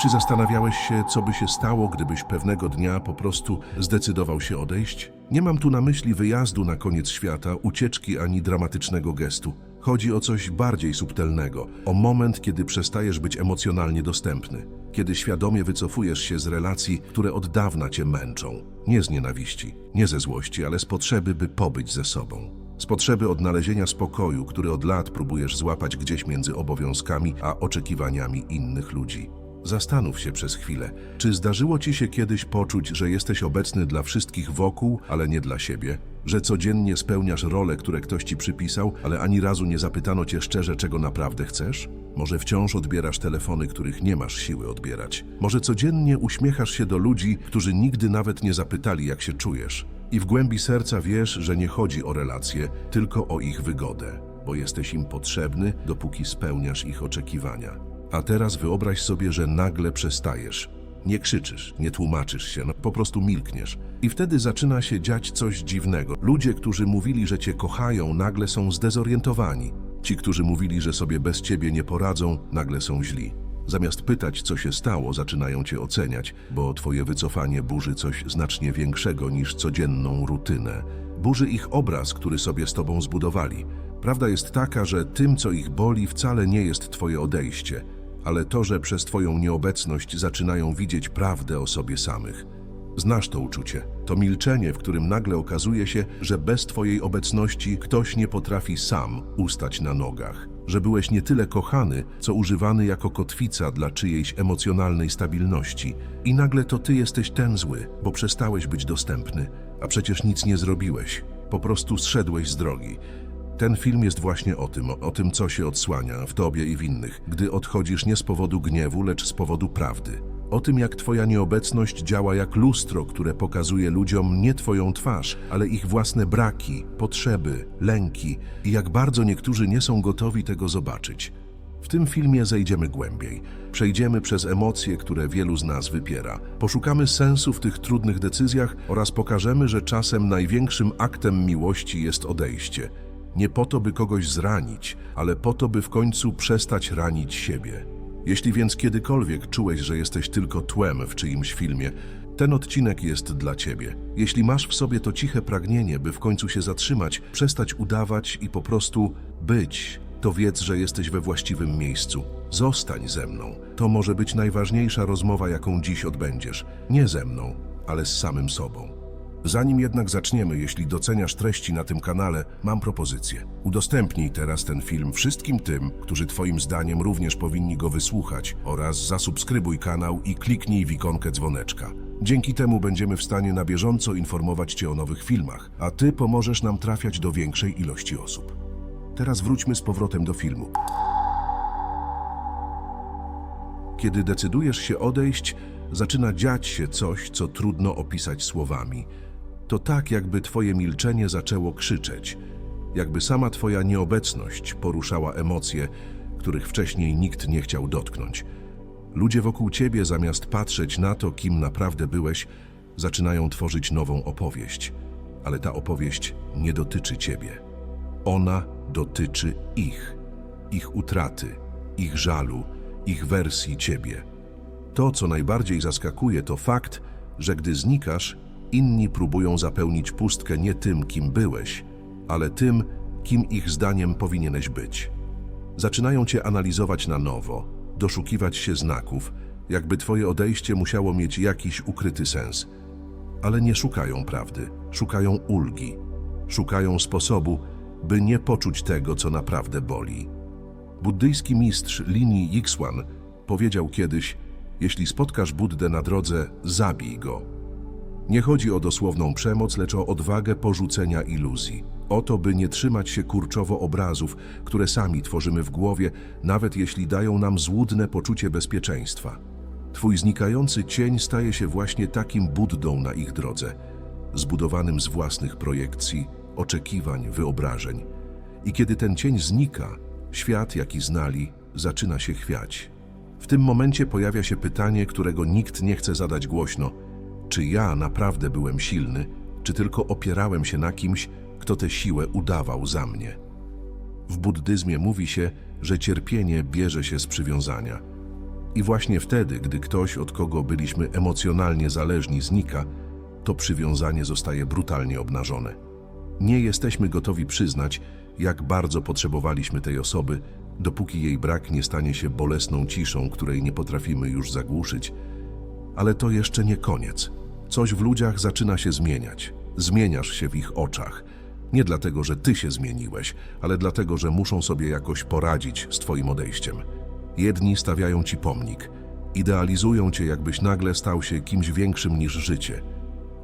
Czy zastanawiałeś się, co by się stało, gdybyś pewnego dnia po prostu zdecydował się odejść? Nie mam tu na myśli wyjazdu na koniec świata, ucieczki ani dramatycznego gestu. Chodzi o coś bardziej subtelnego, o moment, kiedy przestajesz być emocjonalnie dostępny, kiedy świadomie wycofujesz się z relacji, które od dawna cię męczą. Nie z nienawiści, nie ze złości, ale z potrzeby, by pobyć ze sobą. Z potrzeby odnalezienia spokoju, który od lat próbujesz złapać gdzieś między obowiązkami a oczekiwaniami innych ludzi. Zastanów się przez chwilę, czy zdarzyło ci się kiedyś poczuć, że jesteś obecny dla wszystkich wokół, ale nie dla siebie? Że codziennie spełniasz role, które ktoś ci przypisał, ale ani razu nie zapytano cię szczerze, czego naprawdę chcesz? Może wciąż odbierasz telefony, których nie masz siły odbierać? Może codziennie uśmiechasz się do ludzi, którzy nigdy nawet nie zapytali, jak się czujesz? I w głębi serca wiesz, że nie chodzi o relacje, tylko o ich wygodę, bo jesteś im potrzebny, dopóki spełniasz ich oczekiwania. A teraz wyobraź sobie, że nagle przestajesz. Nie krzyczysz, nie tłumaczysz się, no po prostu milkniesz. I wtedy zaczyna się dziać coś dziwnego. Ludzie, którzy mówili, że cię kochają, nagle są zdezorientowani. Ci, którzy mówili, że sobie bez ciebie nie poradzą, nagle są źli. Zamiast pytać, co się stało, zaczynają cię oceniać, bo twoje wycofanie burzy coś znacznie większego niż codzienną rutynę. Burzy ich obraz, który sobie z tobą zbudowali. Prawda jest taka, że tym, co ich boli, wcale nie jest twoje odejście, ale to, że przez twoją nieobecność zaczynają widzieć prawdę o sobie samych. Znasz to uczucie. To milczenie, w którym nagle okazuje się, że bez twojej obecności ktoś nie potrafi sam ustać na nogach. Że byłeś nie tyle kochany, co używany jako kotwica dla czyjejś emocjonalnej stabilności. I nagle to ty jesteś ten zły, bo przestałeś być dostępny, a przecież nic nie zrobiłeś. Po prostu zszedłeś z drogi. Ten film jest właśnie o tym, o tym, co się odsłania w tobie i w innych, gdy odchodzisz nie z powodu gniewu, lecz z powodu prawdy. O tym, jak twoja nieobecność działa jak lustro, które pokazuje ludziom nie twoją twarz, ale ich własne braki, potrzeby, lęki i jak bardzo niektórzy nie są gotowi tego zobaczyć. W tym filmie zejdziemy głębiej. Przejdziemy przez emocje, które wielu z nas wypiera. Poszukamy sensu w tych trudnych decyzjach oraz pokażemy, że czasem największym aktem miłości jest odejście. Nie po to, by kogoś zranić, ale po to, by w końcu przestać ranić siebie. Jeśli więc kiedykolwiek czułeś, że jesteś tylko tłem w czyimś filmie, ten odcinek jest dla ciebie. Jeśli masz w sobie to ciche pragnienie, by w końcu się zatrzymać, przestać udawać i po prostu być, to wiedz, że jesteś we właściwym miejscu. Zostań ze mną. To może być najważniejsza rozmowa, jaką dziś odbędziesz. Nie ze mną, ale z samym sobą. Zanim jednak zaczniemy, jeśli doceniasz treści na tym kanale, mam propozycję. Udostępnij teraz ten film wszystkim tym, którzy Twoim zdaniem również powinni go wysłuchać oraz zasubskrybuj kanał i kliknij w ikonkę dzwoneczka. Dzięki temu będziemy w stanie na bieżąco informować Cię o nowych filmach, a Ty pomożesz nam trafiać do większej ilości osób. Teraz wróćmy z powrotem do filmu. Kiedy decydujesz się odejść, zaczyna dziać się coś, co trudno opisać słowami. To tak, jakby twoje milczenie zaczęło krzyczeć, jakby sama twoja nieobecność poruszała emocje, których wcześniej nikt nie chciał dotknąć. Ludzie wokół ciebie, zamiast patrzeć na to, kim naprawdę byłeś, zaczynają tworzyć nową opowieść. Ale ta opowieść nie dotyczy ciebie. Ona dotyczy ich, ich utraty, ich żalu, ich wersji ciebie. To, co najbardziej zaskakuje, to fakt, że gdy znikasz, inni próbują zapełnić pustkę nie tym, kim byłeś, ale tym, kim ich zdaniem powinieneś być. Zaczynają cię analizować na nowo, doszukiwać się znaków, jakby twoje odejście musiało mieć jakiś ukryty sens. Ale nie szukają prawdy, szukają ulgi, szukają sposobu, by nie poczuć tego, co naprawdę boli. Buddyjski mistrz linii Yixuan powiedział kiedyś, jeśli spotkasz Buddę na drodze, zabij go. Nie chodzi o dosłowną przemoc, lecz o odwagę porzucenia iluzji. O to, by nie trzymać się kurczowo obrazów, które sami tworzymy w głowie, nawet jeśli dają nam złudne poczucie bezpieczeństwa. Twój znikający cień staje się właśnie takim Buddą na ich drodze, zbudowanym z własnych projekcji, oczekiwań, wyobrażeń. I kiedy ten cień znika, świat, jaki znali, zaczyna się chwiać. W tym momencie pojawia się pytanie, którego nikt nie chce zadać głośno – czy ja naprawdę byłem silny, czy tylko opierałem się na kimś, kto tę siłę udawał za mnie. W buddyzmie mówi się, że cierpienie bierze się z przywiązania. I właśnie wtedy, gdy ktoś, od kogo byliśmy emocjonalnie zależni, znika, to przywiązanie zostaje brutalnie obnażone. Nie jesteśmy gotowi przyznać, jak bardzo potrzebowaliśmy tej osoby, dopóki jej brak nie stanie się bolesną ciszą, której nie potrafimy już zagłuszyć. Ale to jeszcze nie koniec. Coś w ludziach zaczyna się zmieniać. Zmieniasz się w ich oczach. Nie dlatego, że ty się zmieniłeś, ale dlatego, że muszą sobie jakoś poradzić z twoim odejściem. Jedni stawiają ci pomnik, idealizują cię, jakbyś nagle stał się kimś większym niż życie.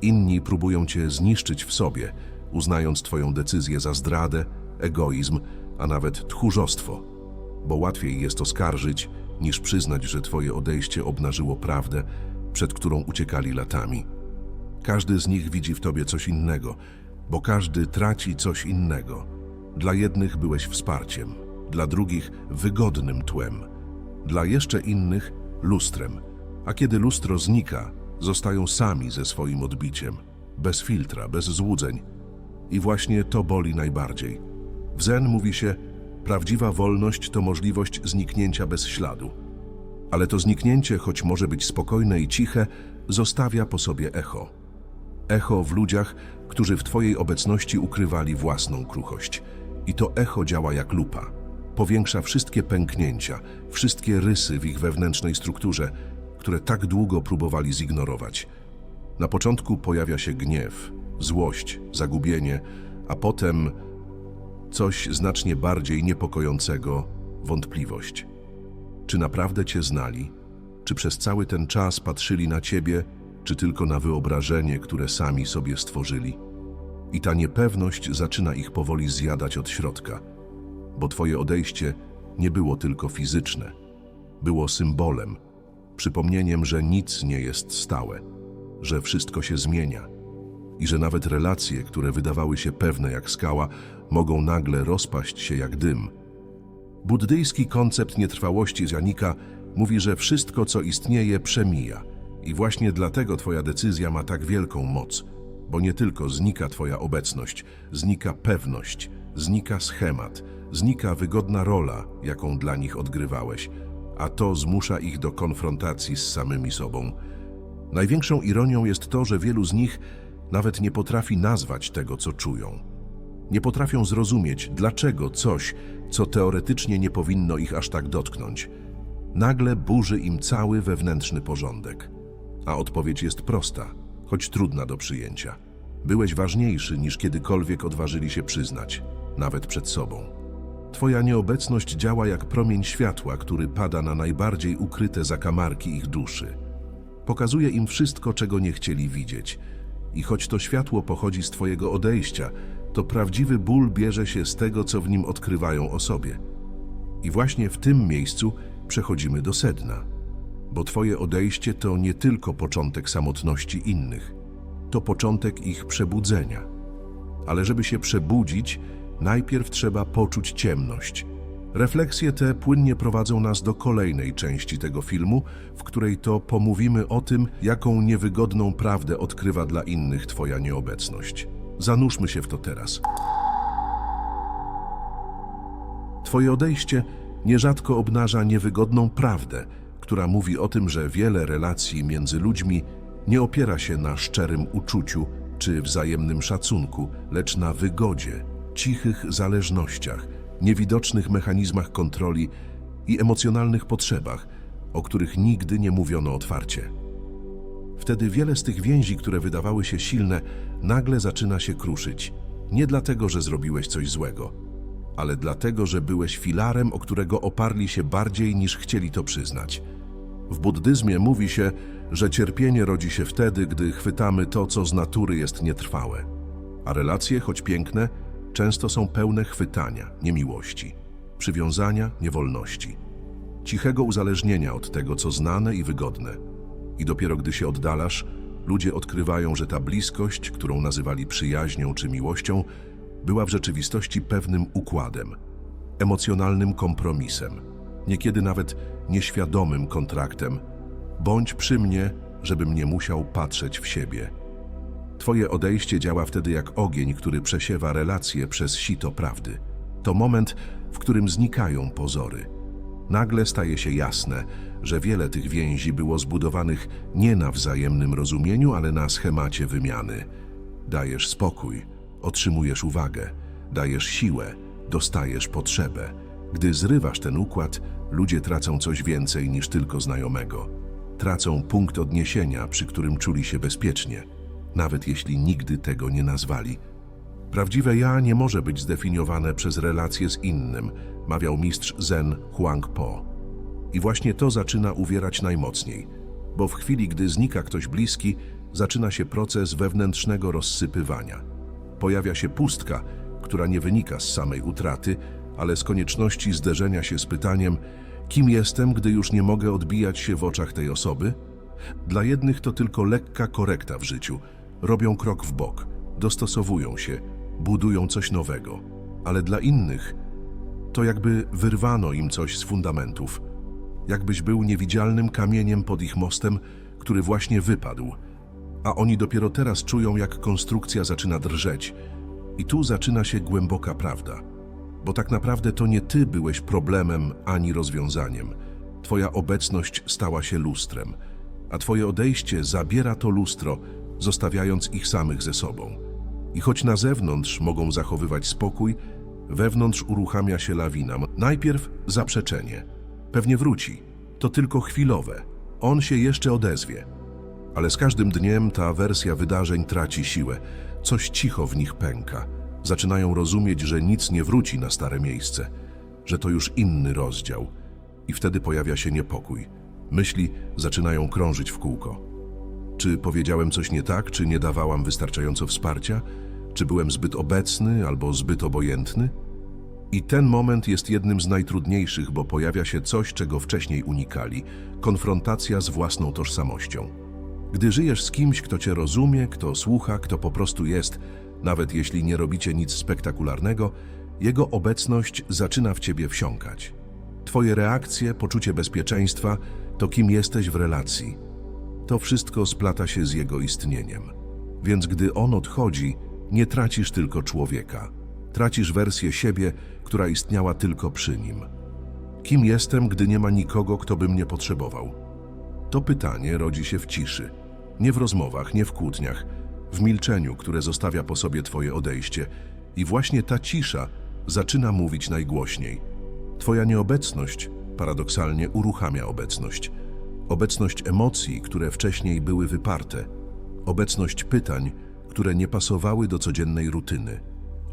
Inni próbują cię zniszczyć w sobie, uznając twoją decyzję za zdradę, egoizm, a nawet tchórzostwo. Bo łatwiej jest oskarżyć, niż przyznać, że twoje odejście obnażyło prawdę, przed którą uciekali latami. Każdy z nich widzi w tobie coś innego, bo każdy traci coś innego. Dla jednych byłeś wsparciem, dla drugich wygodnym tłem, dla jeszcze innych lustrem. A kiedy lustro znika, zostają sami ze swoim odbiciem, bez filtra, bez złudzeń. I właśnie to boli najbardziej. W Zen mówi się, prawdziwa wolność to możliwość zniknięcia bez śladu. Ale to zniknięcie, choć może być spokojne i ciche, zostawia po sobie echo. Echo w ludziach, którzy w Twojej obecności ukrywali własną kruchość. I to echo działa jak lupa. Powiększa wszystkie pęknięcia, wszystkie rysy w ich wewnętrznej strukturze, które tak długo próbowali zignorować. Na początku pojawia się gniew, złość, zagubienie, a potem coś znacznie bardziej niepokojącego wątpliwość. Czy naprawdę Cię znali? Czy przez cały ten czas patrzyli na Ciebie, czy tylko na wyobrażenie, które sami sobie stworzyli? I ta niepewność zaczyna ich powoli zjadać od środka, bo Twoje odejście nie było tylko fizyczne, było symbolem, przypomnieniem, że nic nie jest stałe, że wszystko się zmienia i że nawet relacje, które wydawały się pewne jak skała, mogą nagle rozpaść się jak dym. Buddyjski koncept nietrwałości Janika mówi, że wszystko, co istnieje, przemija. I właśnie dlatego Twoja decyzja ma tak wielką moc, bo nie tylko znika Twoja obecność, znika pewność, znika schemat, znika wygodna rola, jaką dla nich odgrywałeś, a to zmusza ich do konfrontacji z samymi sobą. Największą ironią jest to, że wielu z nich nawet nie potrafi nazwać tego, co czują. Nie potrafią zrozumieć, dlaczego coś, co teoretycznie nie powinno ich aż tak dotknąć, nagle burzy im cały wewnętrzny porządek. A odpowiedź jest prosta, choć trudna do przyjęcia. Byłeś ważniejszy niż kiedykolwiek odważyli się przyznać, nawet przed sobą. Twoja nieobecność działa jak promień światła, który pada na najbardziej ukryte zakamarki ich duszy. Pokazuje im wszystko, czego nie chcieli widzieć. I choć to światło pochodzi z Twojego odejścia, to prawdziwy ból bierze się z tego, co w nim odkrywają o sobie. I właśnie w tym miejscu przechodzimy do sedna, bo Twoje odejście to nie tylko początek samotności innych, to początek ich przebudzenia. Ale żeby się przebudzić, najpierw trzeba poczuć ciemność. Refleksje te płynnie prowadzą nas do kolejnej części tego filmu, w której to pomówimy o tym, jaką niewygodną prawdę odkrywa dla innych Twoja nieobecność. Zanurzmy się w to teraz. Twoje odejście nierzadko obnaża niewygodną prawdę, która mówi o tym, że wiele relacji między ludźmi nie opiera się na szczerym uczuciu czy wzajemnym szacunku, lecz na wygodzie, cichych zależnościach, niewidocznych mechanizmach kontroli i emocjonalnych potrzebach, o których nigdy nie mówiono otwarcie. Wtedy wiele z tych więzi, które wydawały się silne, nagle zaczyna się kruszyć. Nie dlatego, że zrobiłeś coś złego, ale dlatego, że byłeś filarem, o którego oparli się bardziej niż chcieli to przyznać. W buddyzmie mówi się, że cierpienie rodzi się wtedy, gdy chwytamy to, co z natury jest nietrwałe. A relacje, choć piękne, często są pełne chwytania, niemiłości, przywiązania, niewolności, cichego uzależnienia od tego, co znane i wygodne. I dopiero gdy się oddalasz, ludzie odkrywają, że ta bliskość, którą nazywali przyjaźnią czy miłością, była w rzeczywistości pewnym układem, emocjonalnym kompromisem, niekiedy nawet nieświadomym kontraktem. Bądź przy mnie, żebym nie musiał patrzeć w siebie. Twoje odejście działa wtedy jak ogień, który przesiewa relacje przez sito prawdy. To moment, w którym znikają pozory. Nagle staje się jasne, że wiele tych więzi było zbudowanych nie na wzajemnym rozumieniu, ale na schemacie wymiany. Dajesz spokój, otrzymujesz uwagę, dajesz siłę, dostajesz potrzebę. Gdy zrywasz ten układ, ludzie tracą coś więcej niż tylko znajomego. Tracą punkt odniesienia, przy którym czuli się bezpiecznie, nawet jeśli nigdy tego nie nazwali. Prawdziwe ja nie może być zdefiniowane przez relacje z innym, mawiał mistrz Zen Huang Po. I właśnie to zaczyna uwierać najmocniej, bo w chwili, gdy znika ktoś bliski, zaczyna się proces wewnętrznego rozsypywania. Pojawia się pustka, która nie wynika z samej utraty, ale z konieczności zderzenia się z pytaniem, kim jestem, gdy już nie mogę odbijać się w oczach tej osoby? Dla jednych to tylko lekka korekta w życiu. Robią krok w bok, dostosowują się, budują coś nowego. Ale dla innych to jakby wyrwano im coś z fundamentów. Jakbyś był niewidzialnym kamieniem pod ich mostem, który właśnie wypadł. A oni dopiero teraz czują, jak konstrukcja zaczyna drżeć. I tu zaczyna się głęboka prawda. Bo tak naprawdę to nie ty byłeś problemem ani rozwiązaniem. Twoja obecność stała się lustrem, a twoje odejście zabiera to lustro, zostawiając ich samych ze sobą. I choć na zewnątrz mogą zachowywać spokój, wewnątrz uruchamia się lawina. Najpierw zaprzeczenie. Pewnie wróci. To tylko chwilowe. On się jeszcze odezwie. Ale z każdym dniem ta wersja wydarzeń traci siłę. Coś cicho w nich pęka. Zaczynają rozumieć, że nic nie wróci na stare miejsce, że to już inny rozdział. I wtedy pojawia się niepokój. Myśli zaczynają krążyć w kółko. Czy powiedziałem coś nie tak, czy nie dawałam wystarczająco wsparcia? Czy byłem zbyt obecny albo zbyt obojętny? I ten moment jest jednym z najtrudniejszych, bo pojawia się coś, czego wcześniej unikali konfrontacja z własną tożsamością. Gdy żyjesz z kimś, kto cię rozumie, kto słucha, kto po prostu jest, nawet jeśli nie robicie nic spektakularnego, jego obecność zaczyna w ciebie wsiąkać. Twoje reakcje, poczucie bezpieczeństwa to kim jesteś w relacji. To wszystko splata się z jego istnieniem. Więc gdy on odchodzi, nie tracisz tylko człowieka. Tracisz wersję siebie, która istniała tylko przy nim. Kim jestem, gdy nie ma nikogo, kto by mnie potrzebował? To pytanie rodzi się w ciszy. Nie w rozmowach, nie w kłótniach, w milczeniu, które zostawia po sobie Twoje odejście. I właśnie ta cisza zaczyna mówić najgłośniej. Twoja nieobecność paradoksalnie uruchamia obecność. Obecność emocji, które wcześniej były wyparte. Obecność pytań, które nie pasowały do codziennej rutyny.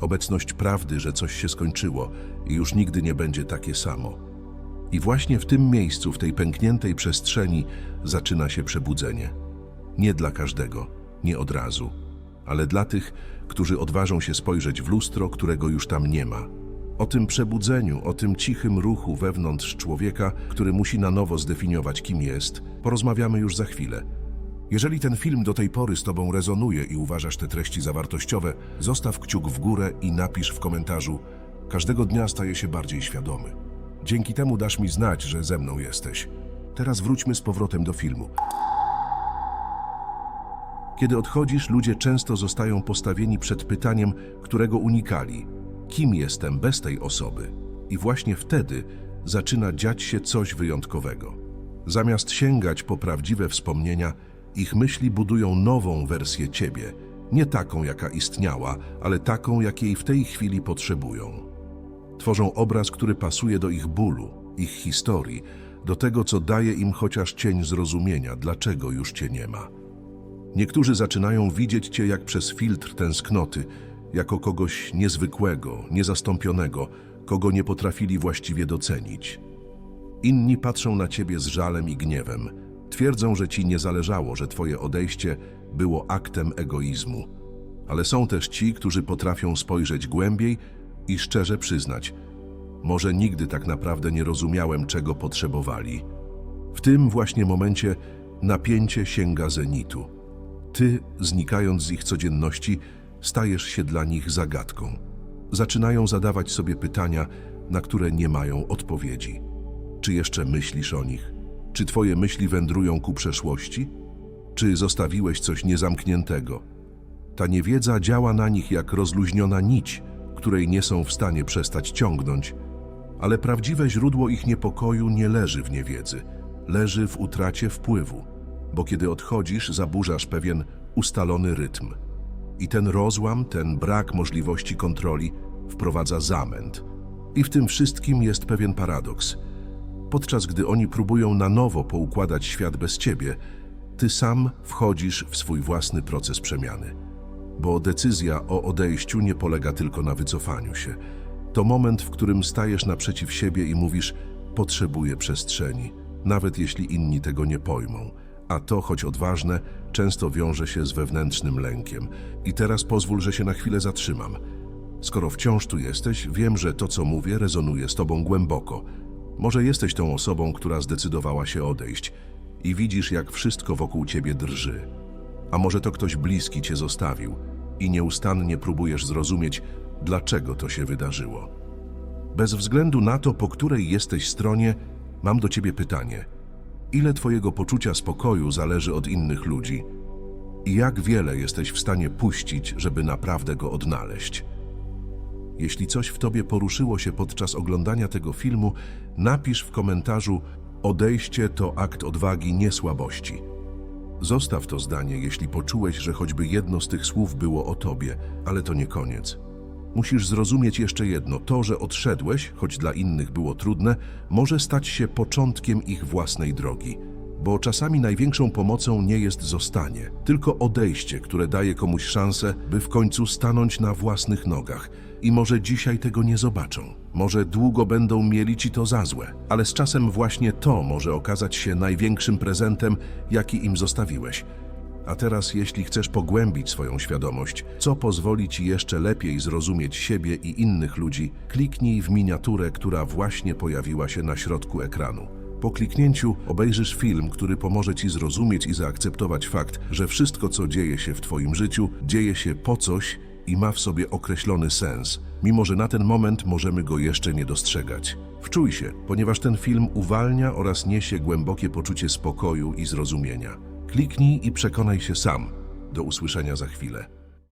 Obecność prawdy, że coś się skończyło i już nigdy nie będzie takie samo. I właśnie w tym miejscu, w tej pękniętej przestrzeni, zaczyna się przebudzenie. Nie dla każdego, nie od razu, ale dla tych, którzy odważą się spojrzeć w lustro, którego już tam nie ma. O tym przebudzeniu, o tym cichym ruchu wewnątrz człowieka, który musi na nowo zdefiniować, kim jest, porozmawiamy już za chwilę. Jeżeli ten film do tej pory z Tobą rezonuje i uważasz te treści za wartościowe, zostaw kciuk w górę i napisz w komentarzu: Każdego dnia staję się bardziej świadomy. Dzięki temu dasz mi znać, że ze mną jesteś. Teraz wróćmy z powrotem do filmu. Kiedy odchodzisz, ludzie często zostają postawieni przed pytaniem, którego unikali: kim jestem bez tej osoby? I właśnie wtedy zaczyna dziać się coś wyjątkowego. Zamiast sięgać po prawdziwe wspomnienia, ich myśli budują nową wersję ciebie, nie taką, jaka istniała, ale taką, jakiej w tej chwili potrzebują. Tworzą obraz, który pasuje do ich bólu, ich historii, do tego, co daje im chociaż cień zrozumienia, dlaczego już cię nie ma. Niektórzy zaczynają widzieć cię jak przez filtr tęsknoty, jako kogoś niezwykłego, niezastąpionego, kogo nie potrafili właściwie docenić. Inni patrzą na ciebie z żalem i gniewem. Twierdzą, że ci nie zależało, że twoje odejście było aktem egoizmu. Ale są też ci, którzy potrafią spojrzeć głębiej i szczerze przyznać: Może nigdy tak naprawdę nie rozumiałem, czego potrzebowali. W tym właśnie momencie napięcie sięga zenitu. Ty, znikając z ich codzienności, stajesz się dla nich zagadką. Zaczynają zadawać sobie pytania, na które nie mają odpowiedzi. Czy jeszcze myślisz o nich? Czy twoje myśli wędrują ku przeszłości? Czy zostawiłeś coś niezamkniętego? Ta niewiedza działa na nich jak rozluźniona nić, której nie są w stanie przestać ciągnąć. Ale prawdziwe źródło ich niepokoju nie leży w niewiedzy, leży w utracie wpływu, bo kiedy odchodzisz, zaburzasz pewien ustalony rytm. I ten rozłam, ten brak możliwości kontroli wprowadza zamęt. I w tym wszystkim jest pewien paradoks. Podczas gdy oni próbują na nowo poukładać świat bez ciebie, ty sam wchodzisz w swój własny proces przemiany. Bo decyzja o odejściu nie polega tylko na wycofaniu się. To moment, w którym stajesz naprzeciw siebie i mówisz: Potrzebuję przestrzeni, nawet jeśli inni tego nie pojmą. A to, choć odważne, często wiąże się z wewnętrznym lękiem. I teraz pozwól, że się na chwilę zatrzymam. Skoro wciąż tu jesteś, wiem, że to, co mówię, rezonuje z tobą głęboko. Może jesteś tą osobą, która zdecydowała się odejść i widzisz, jak wszystko wokół ciebie drży. A może to ktoś bliski cię zostawił i nieustannie próbujesz zrozumieć, dlaczego to się wydarzyło. Bez względu na to, po której jesteś stronie, mam do ciebie pytanie. Ile twojego poczucia spokoju zależy od innych ludzi? I jak wiele jesteś w stanie puścić, żeby naprawdę go odnaleźć? Jeśli coś w tobie poruszyło się podczas oglądania tego filmu, napisz w komentarzu: Odejście to akt odwagi, nie słabości. Zostaw to zdanie, jeśli poczułeś, że choćby jedno z tych słów było o tobie, ale to nie koniec. Musisz zrozumieć jeszcze jedno: to, że odszedłeś, choć dla innych było trudne, może stać się początkiem ich własnej drogi. Bo czasami największą pomocą nie jest zostanie, tylko odejście, które daje komuś szansę, by w końcu stanąć na własnych nogach. I może dzisiaj tego nie zobaczą. Może długo będą mieli ci to za złe, ale z czasem właśnie to może okazać się największym prezentem, jaki im zostawiłeś. A teraz, jeśli chcesz pogłębić swoją świadomość, co pozwoli ci jeszcze lepiej zrozumieć siebie i innych ludzi, kliknij w miniaturę, która właśnie pojawiła się na środku ekranu. Po kliknięciu obejrzysz film, który pomoże ci zrozumieć i zaakceptować fakt, że wszystko, co dzieje się w twoim życiu, dzieje się po coś i ma w sobie określony sens, mimo że na ten moment możemy go jeszcze nie dostrzegać. Wczuj się, ponieważ ten film uwalnia oraz niesie głębokie poczucie spokoju i zrozumienia. Kliknij i przekonaj się sam. Do usłyszenia za chwilę.